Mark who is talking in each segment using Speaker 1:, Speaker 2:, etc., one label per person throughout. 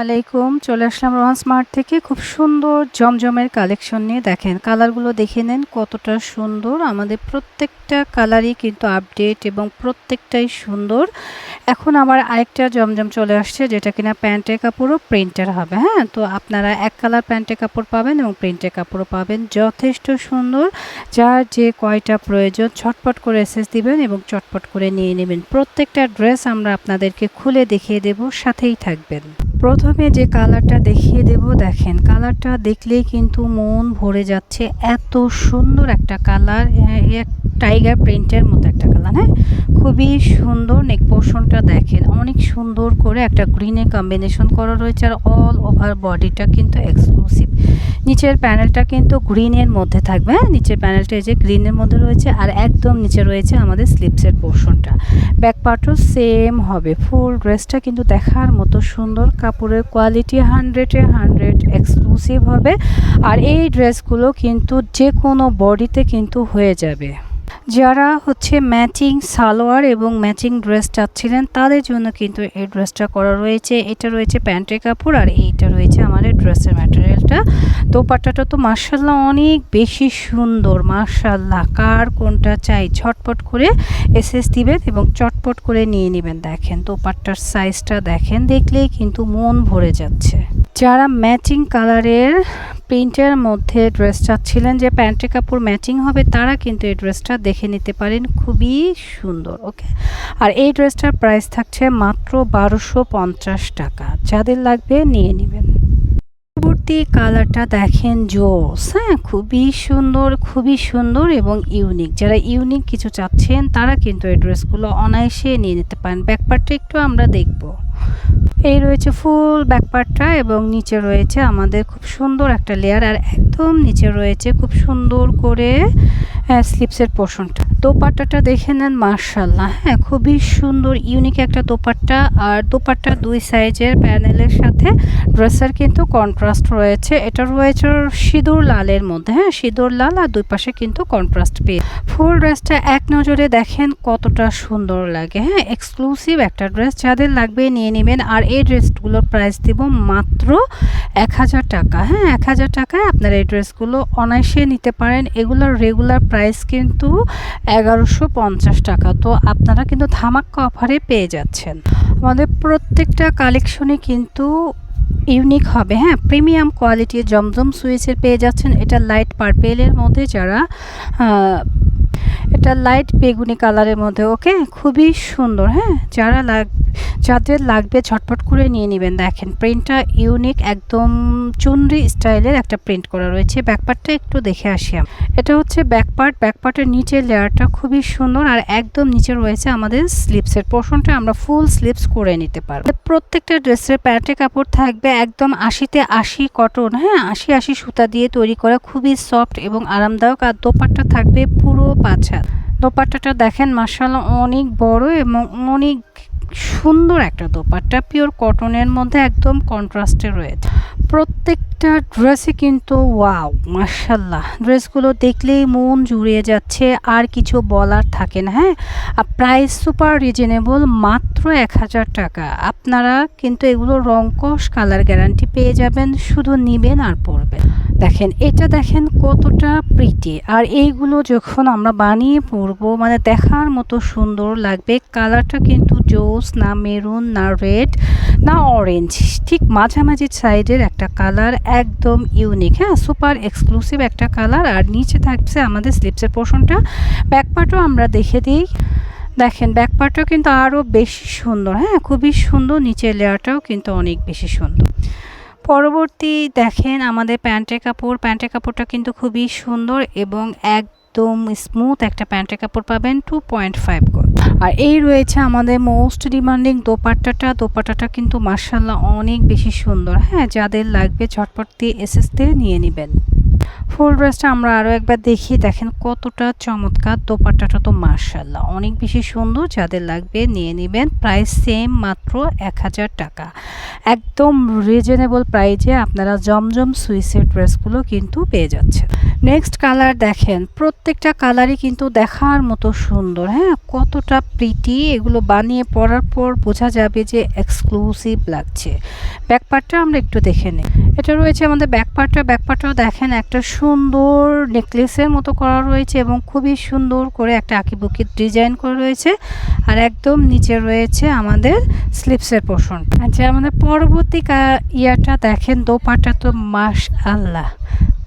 Speaker 1: আলাইকুম, চলে আসলাম রোহান স্মার্ট থেকে। খুব সুন্দর জমজমের কালেকশন নিয়ে দেখেন। কালারগুলো দেখে নেন কতটা সুন্দর। আমাদের প্রত্যেকটা কালারই কিন্তু আপডেট এবং প্রত্যেকটাই সুন্দর। এখন আবার আরেকটা জমজম চলে আসছে, যেটা কিনা প্যান্টের কাপড়ও প্রিন্টার হবে হ্যাঁ? তো আপনারা এক কালার প্যান্টের কাপড় পাবেন এবং প্রিন্টের কাপড়ও পাবেন। যথেষ্ট সুন্দর। যার যে কয়টা প্রয়োজন, ছটপট করে এসেস দিবেন এবং চটপট করে নিয়ে নেবেন। প্রত্যেকটা ড্রেস আমরা আপনাদেরকে খুলে দেখিয়ে দেব, সাথেই থাকবেন। প্রথমে যে কালারটা দেখিয়ে দেব, দেখেন, কালারটা দেখলেই কিন্তু মন ভরে যাচ্ছে। এত সুন্দর একটা কালার টাইগার প্রিন্টের মতো একটা হ্যাঁ? খুবই সুন্দর নেক পোর্শনটা দেখেন। অনেক সুন্দর করে একটা গ্রিনে কম্বিনেশন করা রয়েছে আর অল ওভার বডিটা কিন্তু এক্সক্লুসিভ নিচের প্যানেলটা কিন্তু গ্রিনের মধ্যে থাকবে হ্যাঁ? নিচের প্যানেলটা এই যে গ্রিনের মধ্যে রয়েছে আর একদম নিচে রয়েছে আমাদের স্লিপসের পোর্শনটা ব্যাক পার্টও সেম হবে। ফুল ড্রেসটা কিন্তু দেখার মতো সুন্দর, কাপড়ের কোয়ালিটি হান্ড্রেডে হান্ড্রেড এক্সক্লুসিভ হবে। আর এই ড্রেসগুলো কিন্তু যে কোনো বডিতে কিন্তু হয়ে যাবে। যারা হচ্ছে ম্যাচিং সালোয়ার এবং ম্যাচিং ড্রেস চাচ্ছিলেন, তাদের জন্য কিন্তু এই ড্রেসটা করা রয়েছে। এটা রয়েছে প্যান্টের কাপড় আর এইটা রয়েছে আমাদের ড্রেসের ম্যাটেরিয়ালটা দোপাট্টাটা তো মার্শাল্লাহ অনেক বেশি সুন্দর মার্শাল্লাহ কার কোনটা চাই ঝটপট করে এসএস দিবেন এবং চটপট করে নিয়ে নেবেন। দেখেন দোপাট্টার সাইজটা দেখেন, দেখলেই কিন্তু মন ভরে যাচ্ছে। যারা ম্যাচিং কালারের প্রিন্টের মধ্যে ড্রেস চাচ্ছিলেন যে প্যান্টের কাপড় ম্যাচিং হবে, তারা কিন্তু এই ড্রেসটা দেখে নিতে পারেন। খুবই সুন্দর, ওকে? আর এই ড্রেসটার প্রাইস থাকছে মাত্র বারোশো পঞ্চাশ টাকা। যাদের লাগবে নিয়ে নেবেন। পরবর্তী কালারটা দেখেন জোস হ্যাঁ? খুবই সুন্দর খুবই সুন্দর এবং ইউনিক। যারা ইউনিক কিছু চাচ্ছেন, তারা কিন্তু এই ড্রেসগুলো অনায়াসে নিয়ে নিতে পারেন। ব্যাকপারটা একটু আমরা দেখব। এই রয়েছে ফুল ব্যাকপারটা এবং নিচে রয়েছে আমাদের খুব সুন্দর একটা লেয়ার আর একদম নিচে রয়েছে খুব সুন্দর করে স্লিপসের পোর্শনটা দোপাট্টাটা দেখে নেন মার্শাল্লাহ হ্যাঁ খুবই সুন্দর ইউনিক একটা দোপাট্টা। আর দোপাট্টা দুই সাইজের প্যানেলের সাথে ড্রেসের কিন্তু কন্ট্রাস্ট রয়েছে। এটা রয়েছে সিঁদুর লালের মধ্যে। হ্যাঁ সিঁদুর লাল আর দুই পাশে কিন্তু কন্ট্রাস্ট পেয়ে। ফুল ড্রেসটা এক নজরে দেখেন, কতটা সুন্দর লাগে। হ্যাঁ এক্সক্লুসিভ একটা ড্রেস। যাদের লাগবে নিয়ে নেবেন। আর এই ড্রেসগুলোর প্রাইস দিব মাত্র এক হাজার টাকা। হ্যাঁ এক হাজার টাকায় আপনারা এই ড্রেসগুলো অনায়াসে নিতে পারেন। এগুলোর রেগুলার প্রাইস কিন্তু এগারোশো পঞ্চাশ টাকা। তো আপনারা কিন্তু ধামাক্কা অফারে পেয়ে যাচ্ছেন। আমাদের প্রত্যেকটা কালেকশনে কিন্তু ইউনিক হবে হ্যাঁ? প্রিমিয়াম কোয়ালিটির জমজম সুইচের পেয়ে যাচ্ছেন। এটা লাইট পার্পেলের মধ্যে যারা এটা লাইট বেগুনি কালারের মধ্যে ওকে খুবই সুন্দর হ্যাঁ? যারা লাগ যাদের লাগবে ঝটপট করে নিয়ে নেবেন। দেখেন প্রিন্টটা ইউনিক একদম চুনরি স্টাইলের একটা প্রিন্ট করা রয়েছে। ব্যাকপার্টটা একটু দেখে আসি এটা হচ্ছে ব্যাকপার্ট ব্যাকপার্টের নিচের লেয়ারটা খুবই সুন্দর আর একদম নিচে রয়েছে আমাদের স্লিপসের পোর্শনটা আমরা ফুল স্লিপস করে নিতে পারব। প্রত্যেকটা ড্রেসের প্যান্টে কাপড় থাকবে একদম আশিতে আশি কটন হ্যাঁ? আশি আশি সুতা দিয়ে তৈরি করা খুবই সফট এবং আরামদায়ক। আর দোপাট্টা থাকবে পুরো পাঁচা দোপাট্টাটা দেখেন মার্শাল অনেক বড় এবং অনেক সুন্দর একটা দোপাট্টা পিওর কটনের মধ্যে একদম কন্ট্রাস্টে রয়েছে প্রত্যেকটা ড্রেসে কিন্তু ওয়াও মার্শাল্লাহ ড্রেসগুলো দেখলেই মন জুড়িয়ে যাচ্ছে, আর কিছু বলার থাকে না হ্যাঁ? আর প্রাইস সুপার রিজনেবল মাত্র এক হাজার টাকা। আপনারা কিন্তু এগুলো রংকশ কালার গ্যারান্টি পেয়ে যাবেন, শুধু নিবেন আর পরবেন। দেখেন, এটা দেখেন কতটা প্রিটি আর এইগুলো যখন আমরা বানিয়ে পরবো মানে দেখার মতো সুন্দর লাগবে কালারটা কিন্তু জোস না মেরুন না রেড না অরেঞ্জ ঠিক মাঝামাঝি সাইডের একটা কালার একদম ইউনিক হ্যাঁ সুপার এক্সক্লুসিভ একটা কালার আর নিচে থাকছে আমাদের স্লিপসের পোর্শনটা ব্যাকপার্টও আমরা দেখে দিই। দেখেন ব্যাকপার্টও কিন্তু আরও বেশি সুন্দর। হ্যাঁ খুবই সুন্দর। নিচের লেয়ারটাও কিন্তু অনেক বেশি সুন্দর। পরবর্তী দেখেন আমাদের প্যান্টের কাপড়। প্যান্টের কাপড়টা কিন্তু খুবই সুন্দর এবং একদম স্মুথ একটা প্যান্টের কাপড় পাবেন টু পয়েন্ট ফাইভ আর এই রয়েছে আমাদের মোস্ট ডিমান্ডিং দোপাট্টাটা। দোপাট্টাটা কিন্তু মার্শাল্লাহ অনেক বেশি সুন্দর। হ্যাঁ যাদের লাগবে ঝটপট দিয়ে এসএস নিয়ে নেবেন। ফুল ড্রেসটা আমরা আরও একবার দেখি। দেখেন কতটা চমৎকার, দোপাট্টাটা তো মার্শাল্লাহ অনেক বেশি সুন্দর, যাদের লাগবে নিয়ে নেবেন। প্রাইস সেম মাত্র এক হাজার টাকা। একদম রিজনেবল প্রাইজে আপনারা জমজম সুইসের ড্রেসগুলো কিন্তু পেয়ে যাচ্ছেন। নেক্সট কালার দেখেন, প্রত্যেকটা কালারই কিন্তু দেখার মতো সুন্দর হ্যাঁ? কতটা প্রিটি এগুলো বানিয়ে পরার পর বোঝা যাবে যে এক্সক্লুসিভ লাগছে। ব্যাকপার্টটা আমরা একটু দেখে নিই। এটা রয়েছে আমাদের ব্যাকপার্টটা ব্যাকপার্টটাও দেখেন, একটা সুন্দর নেকলেসের মতো করা রয়েছে এবং খুবই সুন্দর করে একটা আঁকিবুকি ডিজাইন করা রয়েছে। আর একদম নিচে রয়েছে আমাদের স্লিপসের পোষণ। আচ্ছা আমাদের পরবর্তী ইয়াটা দেখেন দোপাটা তো মাস আল্লাহ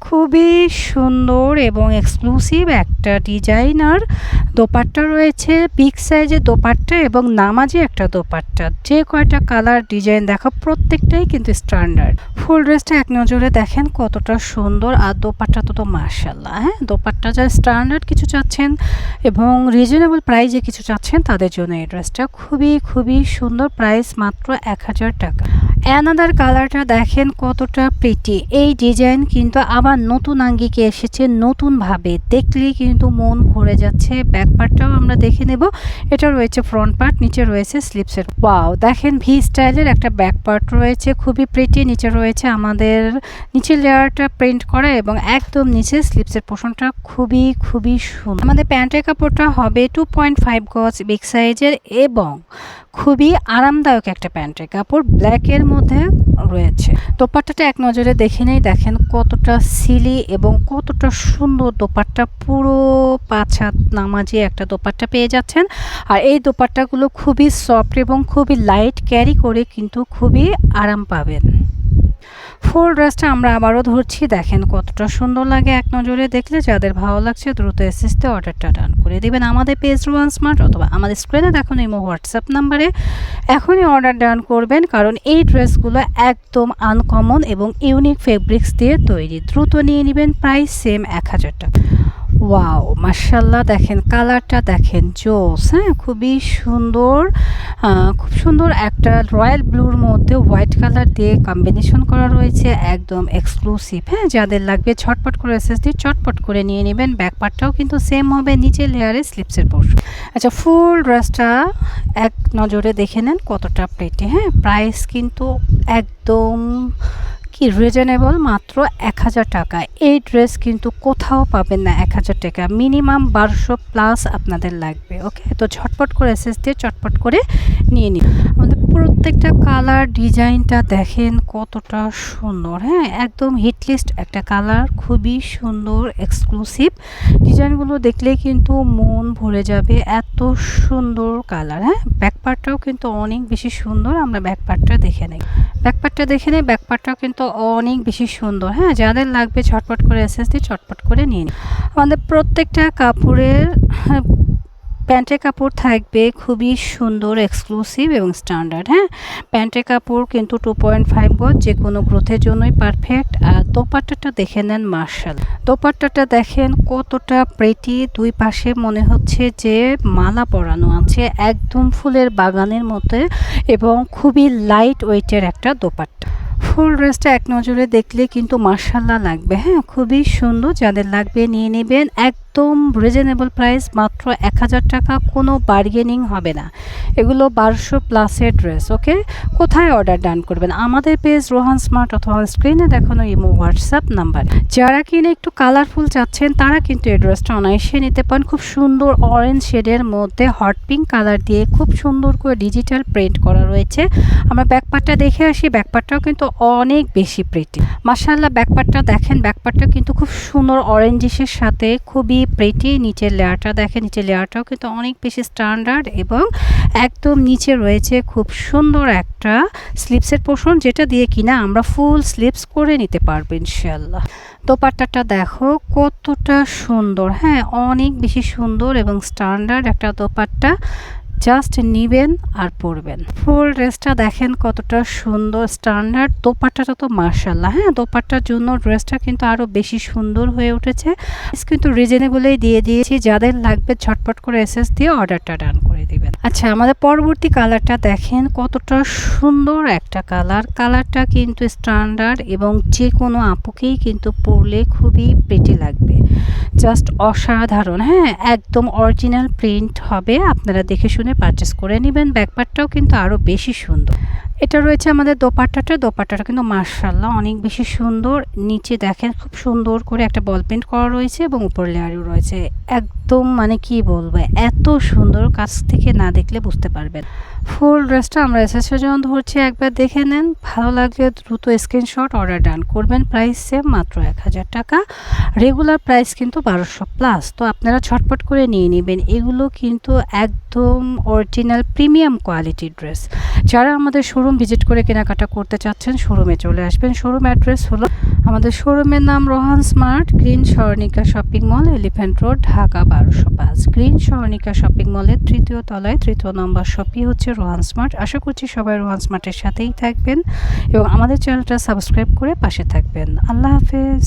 Speaker 1: খুবই সুন্দর এবং এক্সক্লুসিভ একটা ডিজাইনার দোপাট্টা রয়েছে বিগ সাইজের দোপাট্টা এবং নামাজি একটা দোপাট্টা। যে কয়টা কালার ডিজাইন দেখো, প্রত্যেকটাই কিন্তু স্ট্যান্ডার্ড ফুল ড্রেসটা এক নজরে দেখেন কতটা সুন্দর, আর দোপাট্টা তো তো মার্শাল্লাহ হ্যাঁ? দোপাট্টা যা স্ট্যান্ডার্ড কিছু চাচ্ছেন এবং রিজনেবল প্রাইজে কিছু চাচ্ছেন, তাদের জন্য এই ড্রেসটা খুবই খুবই সুন্দর। প্রাইস মাত্র এক হাজার টাকা। অ্যানাদার কালারটা দেখেন কতটা প্রিটি এই ডিজাইন কিন্তু আবার নতুন আঙ্গিকে এসেছে নতুনভাবে দেখলেই কিন্তু মন ভরে যাচ্ছে। ব্যাক পার্টটাও আমরা দেখে নেব। এটা রয়েছে ফ্রন্ট পার্ট নিচে রয়েছে স্লিপসের ওয়াও দেখেন ভি স্টাইলের একটা ব্যাক পার্ট রয়েছে, খুবই প্রিটি নিচে রয়েছে আমাদের, নিচের লেয়ারটা প্রিন্ট করা এবং একদম নিচে স্লিপসের পোষণটা খুবই খুবই সুন্দর। আমাদের প্যান্টের কাপড়টা হবে টু পয়েন্ট ফাইভ গজ বিগ সাইজের এবং খুবই আরামদায়ক একটা প্যান্টের কাপড় ব্ল্যাকের মধ্যে রয়েছে। দোপাট্টাটা এক নজরে দেখে নেই, দেখেন কতটা সিলি এবং কতটা সুন্দর দোপাট্টা। পুরো পাঁচ হাত নামাজি একটা দোপাট্টা পেয়ে যাচ্ছেন। আর এই দোপাট্টাগুলো খুবই সফট এবং খুবই লাইট ক্যারি করে কিন্তু খুবই আরাম পাবেন। ফুল ড্রেসটা আমরা আবারও ধরছি। দেখেন কতটা সুন্দর লাগে এক নজরে। দেখলে যাদের ভালো লাগছে দ্রুত এসএসতে অর্ডারটা ডান করে দেবেন আমাদের পেজ ওয়ান স্মার্ট অথবা আমাদের স্ক্রিনে দেখুন এই হোয়াটসঅ্যাপ নাম্বারে। এখনই অর্ডার ডান করবেন কারণ এই ড্রেসগুলো একদম আনকমন এবং ইউনিক ফেব্রিক্স দিয়ে তৈরি। দ্রুত নিয়ে নেবেন প্রাইস সেম এক হাজার টাকা। ওয়াও মার্শাল্লাহ দেখেন, কালারটা দেখেন, জোস হ্যাঁ? খুবই সুন্দর খুব সুন্দর একটা রয়্যাল ব্লুর মধ্যে হোয়াইট কালার দিয়ে কম্বিনেশন করা রয়েছে, একদম এক্সক্লুসিভ হ্যাঁ? যাদের লাগবে ছটপট করে এসএস দিয়ে চটপট করে নিয়ে নেবেন ব্যাক পার্টটাও কিন্তু সেম হবে, নিচের লেয়ারে স্লিপসের পোর্শন আচ্ছা ফুল ড্রেসটা এক নজরে দেখে নেন কতটা প্লেটে হ্যাঁ? প্রাইস কিন্তু একদম কি রিজনেবল মাত্র এক হাজার টাকা। এই ড্রেস কিন্তু কোথাও পাবেন না এক হাজার টাকা। মিনিমাম বারোশো প্লাস আপনাদের লাগবে ওকে তো ছটপট করে এসএস দিয়ে চটপট করে নিয়ে নিন। প্রত্যেকটা কালার ডিজাইনটা দেখেন কতটা সুন্দর। হ্যাঁ একদম হিটলিস্ট একটা কালার খুবই সুন্দর এক্সক্লুসিভ ডিজাইনগুলো দেখলে কিন্তু মন ভরে যাবে এত সুন্দর কালার হ্যাঁ? ব্যাকপার্টটাও কিন্তু অনেক বেশি সুন্দর আমরা ব্যাকপার্টটা দেখে নিই। ব্যাকপার্টটা দেখে নিই ব্যাকপার্টটাও কিন্তু অনেক বেশি সুন্দর হ্যাঁ? যাদের লাগবে ছটপট করে দিয়ে চটপট করে নিন। আমাদের প্রত্যেকটা কাপড়ের হ্যাঁ, প্যান্টের কাপড় থাকবে খুবই সুন্দর এক্সক্লুসিভ এবং স্ট্যান্ডার্ড হ্যাঁ? প্যান্টের কাপড় কিন্তু টু পয়েন্ট ফাইভ গজ যে কোনো গ্রোথের জন্যই পারফেক্ট আর দোপাট্টাটা দেখে নেন মার্শাল। দোপাট্টাটা দেখেন কতটা প্রেটি দুই পাশে মনে হচ্ছে যে মালা পরানো আছে, একদম ফুলের বাগানের মধ্যে এবং খুবই লাইট ওয়েটের একটা দোপাট্টা। ফুল ড্রেসটা এক নজরে দেখলে কিন্তু মার্শাল্লাহ লাগবে হ্যাঁ? খুবই সুন্দর, যাদের লাগবে নিয়ে নেবেন। একদম রিজনেবল প্রাইস মাত্র এক হাজার টাকা, কোনো বার্গেনিং হবে না। এগুলো বারোশো প্লাসের ড্রেস ওকে কোথায় অর্ডার ডান করবেন? আমাদের পেজ রোহান স্মার্ট অথবা স্ক্রিনে দেখানো ইমো হোয়াটসঅ্যাপ নাম্বার যারা কিনে একটু কালারফুল চাচ্ছেন, তারা কিন্তু এই ড্রেসটা অনায়াসে নিতে পারেন। খুব সুন্দর অরেঞ্জ শেডের মধ্যে হট পিঙ্ক কালার দিয়ে খুব সুন্দর করে ডিজিটাল প্রিন্ট করা রয়েছে। আমরা ব্যাকপার্টটা দেখে আসি ব্যাকপার্টটাও কিন্তু অনেক বেশি প্রিটি মাসাল্লাহ ব্যাকপার্টটা দেখেন ব্যাকপার্টটা কিন্তু খুব সুন্দর অরেঞ্জিসের সাথে, খুবই প্রিটি নিচের লেয়ারটা দেখেন, নিচের লেয়ারটাও কিন্তু অনেক বেশি স্ট্যান্ডার্ড এবং একদম নিচে রয়েছে খুব সুন্দর একটা স্লিপসের পোষণ যেটা দিয়ে কিনা আমরা ফুল স্লিপস করে নিতে পারব ইনশাল্লাহ দোপাট্টাটা দেখো কতটা সুন্দর হ্যাঁ অনেক বেশি সুন্দর এবং স্ট্যান্ডার্ড একটা দোপাট্টা। জাস্ট নিবেন আর পরবেন। ফুল ড্রেসটা দেখেন কতটা সুন্দর স্ট্যান্ডার্ড দোপাট্টাটা তো মার্শাল্লাহ হ্যাঁ? দোপাট্টার জন্য ড্রেসটা কিন্তু আরও বেশি সুন্দর হয়ে উঠেছে। কিন্তু রিজনেবলেই দিয়ে দিয়েছি, যাদের লাগবে ঝটপট করে এসএস দিয়ে অর্ডারটা ডান করে দিবেন। আচ্ছা আমাদের পরবর্তী কালারটা দেখেন, কতটা সুন্দর একটা কালার। কালারটা কিন্তু স্ট্যান্ডার্ড এবং যে কোনো আপুকেই কিন্তু পরলে খুবই প্রেটি লাগবে। জাস্ট অসাধারণ হ্যাঁ একদম অরিজিনাল প্রিন্ট হবে। আপনারা দেখে শুনে পারচেস করে নেবেন ব্যাকপার্টটাও কিন্তু আরও বেশি সুন্দর। এটা রয়েছে আমাদের দোপাট্টাটা। দোপাট্টাটা কিন্তু মার্শাল্লাহ অনেক বেশি সুন্দর। নিচে দেখেন খুব সুন্দর করে একটা বল পেন্ট করা রয়েছে এবং উপর লেয়ারও রয়েছে। একদম মানে কি বলব, এত সুন্দর কাছ থেকে না দেখলে বুঝতে পারবেন। ফুল ড্রেসটা আমরা এসেসের জন্য ধরছি, একবার দেখে নেন। ভালো লাগলে দ্রুত স্ক্রিনশট অর্ডার ডান করবেন। প্রাইস সেম মাত্র এক হাজার টাকা। রেগুলার প্রাইস কিন্তু বারোশো প্লাস তো আপনারা ছটপট করে নিয়ে নেবেন। এগুলো কিন্তু একদম অরিজিনাল প্রিমিয়াম কোয়ালিটির ড্রেস যারা আমাদের শোরুম ভিজিট করে কেনাকাটা করতে চাচ্ছেন শোরুমে চলে আসবেন। শোরুম অ্যাড্রেস হলো আমাদের শোরুমের নাম Rohan smart, green Swarnika shopping mall, elephant road, Dhaka বারোশো পাঁচ। গ্রিন স্বর্ণিকা শপিং মলের তৃতীয় তলায় তৃতীয় নম্বর শপই হচ্ছে রোহান স্মার্ট। আশা করছি সবাই রোহান স্মার্টের সাথেই থাকবেন এবং আমাদের চ্যানেলটা সাবস্ক্রাইব করে পাশে থাকবেন। আল্লাহ হাফেজ।